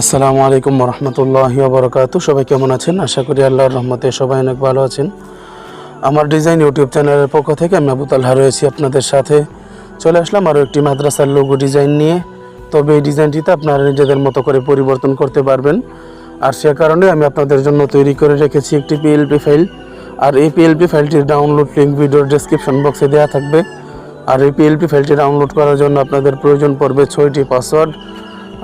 আসসালামু আলাইকুম রহমতুল্লাহ বরকাত সবাই কেমন আছেন? আশা করি আল্লাহর রহমতে সবাই অনেক ভালো আছেন। আমার ডিজাইন ইউটিউব চ্যানেলের পক্ষ থেকে আমি আবু তালহা রয়েছি আপনাদের সাথে। চলে আসলাম আরও একটি মাদ্রাসার লোগো ডিজাইন নিয়ে। তবে এই ডিজাইনটিতে আপনারা নিজেদের মতো করে পরিবর্তন করতে পারবেন। আর সে কারণে আমি আপনাদের জন্য তৈরি করে রেখেছি একটি পিএলপি ফাইল আর এই পিএলপি ফাইলটির ডাউনলোড লিঙ্ক ভিডিওর ডেসক্রিপশন বক্সে দেওয়া থাকবে। আর এই পিএলপি ফাইলটি ডাউনলোড করার জন্য আপনাদের প্রয়োজন পড়বে ছয়টি পাসওয়ার্ড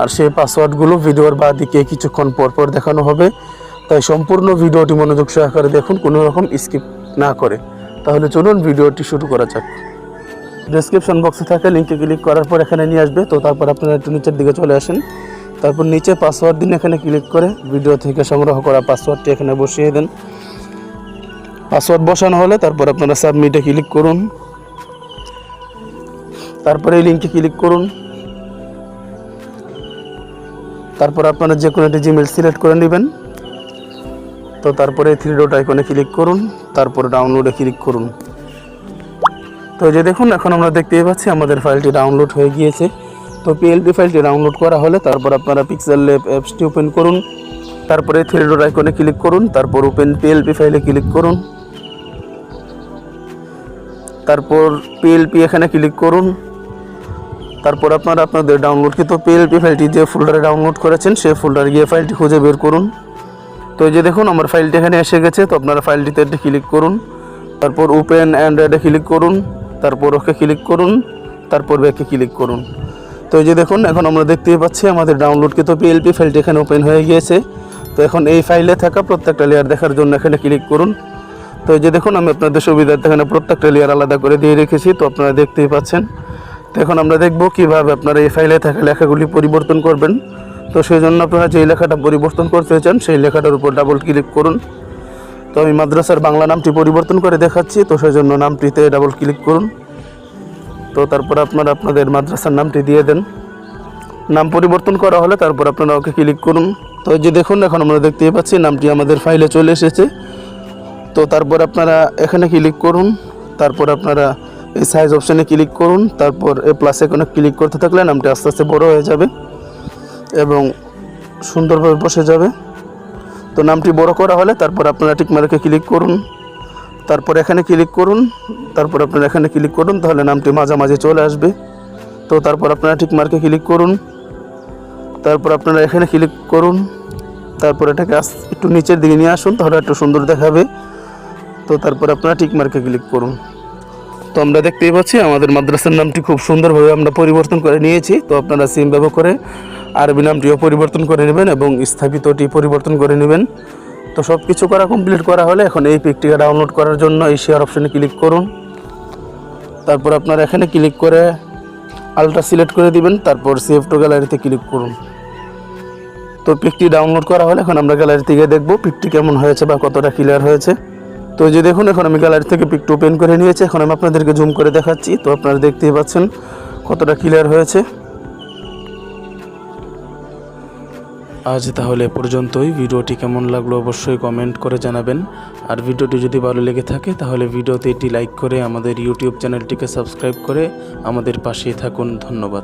আর সেই পাসওয়ার্ডগুলো ভিডিওর বা দিকে কিছুক্ষণ পর পর দেখানো হবে। তাই সম্পূর্ণ ভিডিওটি মনোযোগ সহকারে দেখুন, কোনো রকম স্কিপ না করে। তাহলে চলুন ভিডিওটি শুরু করা যাক। ডেসক্রিপশন বক্সে থাকা লিঙ্কে ক্লিক করার পর এখানে নিয়ে আসবে। তো তারপর আপনারা একটু নিচের দিকে চলে আসেন। তারপর নিচে পাসওয়ার্ড দিন এখানে ক্লিক করে। ভিডিও থেকে সংগ্রহ করা পাসওয়ার্ডটি এখানে বসিয়ে দেন। পাসওয়ার্ড বসানো হলে তারপর আপনারা সাবমিটে ক্লিক করুন। তারপরে এই লিঙ্কে ক্লিক করুন। তারপর আপনারা যে কোনো একটি জিমেল সিলেক্ট করে নেবেন। তো তারপরে থ্রি ডট আইকনে ক্লিক করুন, তারপর ডাউনলোডে ক্লিক করুন। তো যে দেখুন, এখন আমরা দেখতেই পাচ্ছি আমাদের ফাইলটি ডাউনলোড হয়ে গিয়েছে। তো পিএলপি ফাইলটি ডাউনলোড করা হলে তারপর আপনারা পিক্সেল ল্যাব অ্যাপসটি ওপেন করুন। তারপরে থ্রি ডট আইকনে ক্লিক করুন, তারপর ওপেন পিএলপি ফাইলে ক্লিক করুন। তারপর পিএলপি এখানে ক্লিক করুন। তারপর আপনারা আপনাদের ডাউনলোডকৃত পিএলপি ফাইলটি যে ফোল্ডারে ডাউনলোড করেছেন, সেই ফোল্ডারে গিয়ে ফাইলটি খুঁজে বের করুন। তো এই যে দেখুন, আমার ফাইলটি এখানে এসে গেছে, তো আপনারা ফাইলটিতে একটি ক্লিক করুন। তারপর ওপেন অ্যান্ড্রয়েডে ক্লিক করুন, তারপর ওকে ক্লিক করুন, তারপর ব্যাকে ক্লিক করুন। তো এই যে দেখুন, এখন আমরা দেখতেই পাচ্ছি আমাদের ডাউনলোডকৃত পিএলপি ফাইলটি এখানে ওপেন হয়ে গিয়েছে। তো এখন এই ফাইলে থাকা প্রত্যেকটা লেয়ার দেখার জন্য এখানে ক্লিক করুন। তো এই যে দেখুন, আমি আপনাদের সুবিধার্থে এখানে প্রত্যেকটা লেয়ার আলাদা করে দিয়ে রেখেছি, তো আপনারা দেখতেই পাচ্ছেন। তো এখন আমরা দেখব কীভাবে আপনারা এই ফাইলে থাকা লেখাগুলি পরিবর্তন করবেন। তো সেই জন্য আপনারা যেই লেখাটা পরিবর্তন করতে চান, সেই লেখাটার উপর ডাবল ক্লিক করুন। তো আমি মাদ্রাসার বাংলা নামটি পরিবর্তন করে দেখাচ্ছি, তো সেই জন্য নামটিতে ডাবল ক্লিক করুন। তো তারপর আপনারা আপনাদের মাদ্রাসার নামটি দিয়ে দেন। নাম পরিবর্তন করা হলে তারপর আপনারা ওকে ক্লিক করুন। তো যে দেখুন, এখন আমরা দেখতেই পাচ্ছি নামটি আমাদের ফাইলে চলে এসেছে। তো তারপর আপনারা এখানে ক্লিক করুন। তারপর আপনারা এই সাইজ অপশানে ক্লিক করুন, তারপর এ প্লাস এখানে ক্লিক করতে থাকলে নামটি আস্তে আস্তে বড় হয়ে যাবে এবং সুন্দরভাবে বসে যাবে। তো নামটি বড় করা হলে তারপর আপনারা টিকমার্কে ক্লিক করুন, তারপর এখানে ক্লিক করুন, তারপর আপনারা এখানে ক্লিক করুন, তাহলে নামটি মাঝামাঝি চলে আসবে। তো তারপর আপনারা টিকমার্কে ক্লিক করুন, তারপর আপনারা এখানে ক্লিক করুন, তারপর এটাকে একটু নিচের দিকে নিয়ে আসুন, তাহলে একটু সুন্দর দেখাবে। তো তারপর আপনারা টিকমার্কে ক্লিক করুন। তো আমরা দেখতেই পাচ্ছি আমাদের মাদ্রাসার নামটি খুব সুন্দরভাবে আমরা পরিবর্তন করে নিয়েছি। তো আপনারা সিম ব্যবহার করে আরবি নামটিও পরিবর্তন করে নেবেন এবং স্থাপিতটি পরিবর্তন করে নেবেন। তো সব কিছু করা কমপ্লিট করা হলে এখন এই পিকটিকে ডাউনলোড করার জন্য এই শেয়ার অপশনে ক্লিক করুন। তারপর আপনারা এখানে ক্লিক করে আলট্রা সিলেক্ট করে দিবেন, তারপর সেভ টু গ্যালারিতে ক্লিক করুন। তো পিকটি ডাউনলোড করা হলে এখন আমরা গ্যালারিতে গিয়ে দেখব পিকটি কেমন হয়েছে বা কতটা ক্লিয়ার হয়েছে। তো যে দেখুন, এখন আমি গ্যালারি থেকে পিকটি ওপেন করে নিয়েছি। এখন আমি আপনাদেরকে জুম করে দেখাচ্ছি। তো আপনারা দেখতেই পাচ্ছেন কতটা ক্লিয়ার হয়েছে। আজ তাহলে পর্যন্তই। ভিডিওটি কেমন লাগল অবশ্যই কমেন্ট করে জানাবেন। আর ভিডিওটি যদি ভালো লেগে থাকে, তাহলে ভিডিওতে এটি লাইক করে আমাদের ইউটিউব চ্যানেলটিকে সাবস্ক্রাইব করে আমাদের পাশেই থাকুন। ধন্যবাদ।